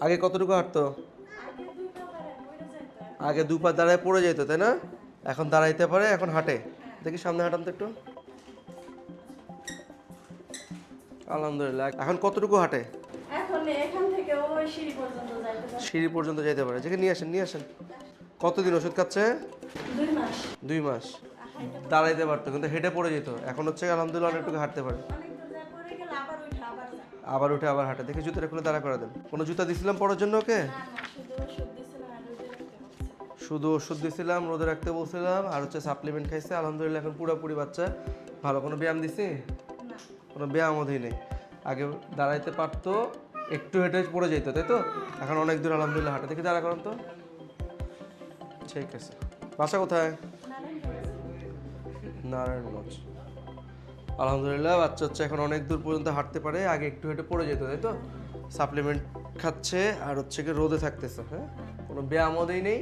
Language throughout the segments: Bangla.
আগে কতটুকু হাঁটতো? আগে দু পা দাঁড়ায় পড়ে যেত তাই না? এখন দাঁড়াইতে পারে এখন হাঁটে। দেখি সামনে হাঁটান তো একটু। আলহামদুলিল্লাহ। এখন কতটুকু হাঁটে? সিঁড়ি পর্যন্ত যাইতে পারে। সিঁড়ি যেতে পারে। যেখানে নিয়ে আসেন নিয়ে আসেন। কতদিন ওষুধ খাচ্ছে? দুই মাস। দাঁড়াইতে পারতো কিন্তু হেঁটে পড়ে যেত। এখন হচ্ছে আলহামদুলিল্লাহ অনেকটুকু হাঁটতে পারে। আবার উঠে আবার হাঁটে। দেখে জুতোটা খুলে দাঁড়া করে দেন। কোনো জুতা দিছিলাম পড়ার জন্য ওকে? শুধু ওষুধ দিছিলাম রোদে রাখতে বলছিলাম আর হচ্ছে সাপ্লিমেন্ট খাইছে। আলহামদুলিল্লাহ এখন পুরোপুরি বাচ্চা। ভালো কোনো ব্যায়াম দিছি? কোনো ব্যায়ামও দিই নেই। আগে দাঁড়াইতে পারতো একটু হেঁটে পড়ে যেত তাই তো? এখন অনেক দূর আলহামদুলিল্লাহ হাঁটে। দেখি দাঁড়া করেন তো। ঠিক আছে। বাসা কোথায়? নারায়ণগঞ্জ। আলহামদুলিল্লাহ, বাচ্চা হচ্ছে এখন অনেক দূর পর্যন্ত হাঁটতে পারে, আগে একটু হেঁটে পড়ে যেত, তাই তো? সাপ্লিমেন্ট খাচ্ছে আর হচ্ছে কি রোদে থাকতেছে হ্যাঁ? কোনো ব্যায়ামও দেই নেই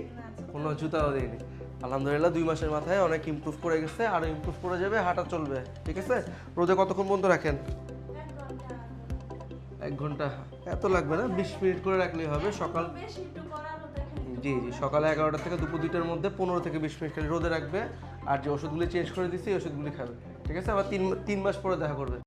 কোনো জুতাও দেই নেই আলহামদুলিল্লাহ, দুই মাসের মাথায় অনেক ইম্প্রুভ করে গেছে আরও ইমপ্রুভ করে যাবে, হাঁটা চলবে, ঠিক আছে? রোদে কতক্ষণ পর্যন্ত রাখেন? এক ঘণ্টা। এত লাগবে না? বিশ মিনিট করে রাখলেই হবে, সকাল জি জি, সকালে এগারোটা থেকে দুপুর দুইটার মধ্যে পনেরো থেকে বিশ মিনিট খালি রোদে রাখবে, আর যে ওষুধগুলি চেঞ্জ করে দিচ্ছি ওষুধগুলি খাবে। ঠিক আছে? আবার তিন তিন মাস পরে দেখা করবে।